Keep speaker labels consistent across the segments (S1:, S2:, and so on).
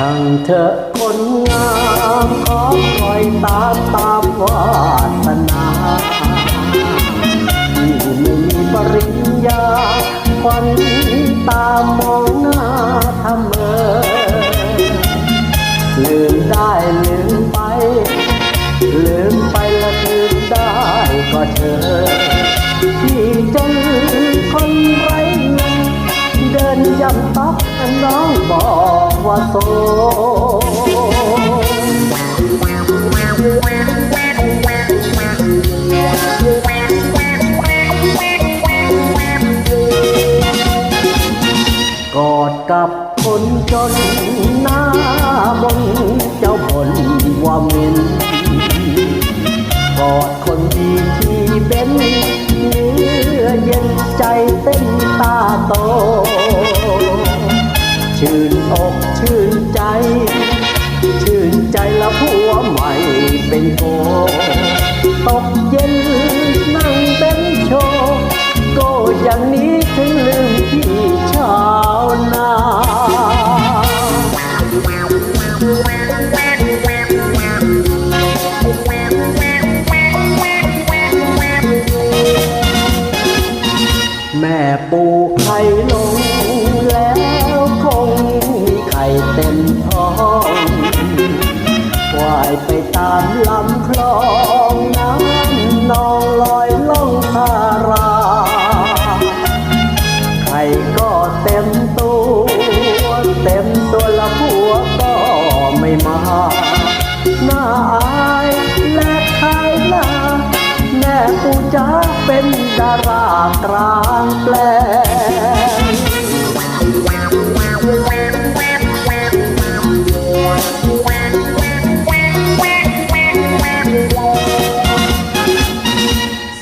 S1: ช่างเธอะคนงามขอคอยตามตามวาสนาที่ไม่มีปริญญาควันตามมองหน้าทำเมอลืมได้ลืมไป ลืมไปและลืมได้ก็เธอที่จนคนไร้ เดินยำตักน้องบอกว่าโสกอดกับคนจนหน้ามนเจ้าบนว่ามินกอดคนดีที่เป็นเนื้อเย็นใจเต้นตาโต ชื่นอกชื่นใจ ชื่นใจละผัวใหม่เป็นโกตกเย็นนั่งเต้นโชว์ก็อย่างนี้ถึงลืมพี่ชาวนาแม่ปูไข่ลงแล้ว คงมีไข่เต็มท้องว่ายไปตามลำคลองน้ำนองลอยล่องทาราไข่ก็เต็มตัว เต็มตัวละผัวก็ไม่มาหน้าอายและขายหน้าแม่ปูจ้าเป็นดารากลางแปลง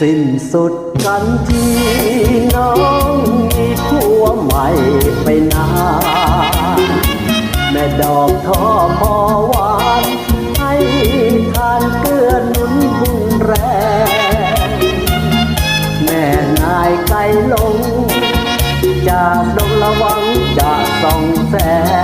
S1: สิ้นสุดกันที่น้องมีผัวใหม่ไปนานแม่ดอกทอพอหวานให้ทานเกลือนุนบุญแรงแม่นายไกลลง จากดงระวังจากสองแสง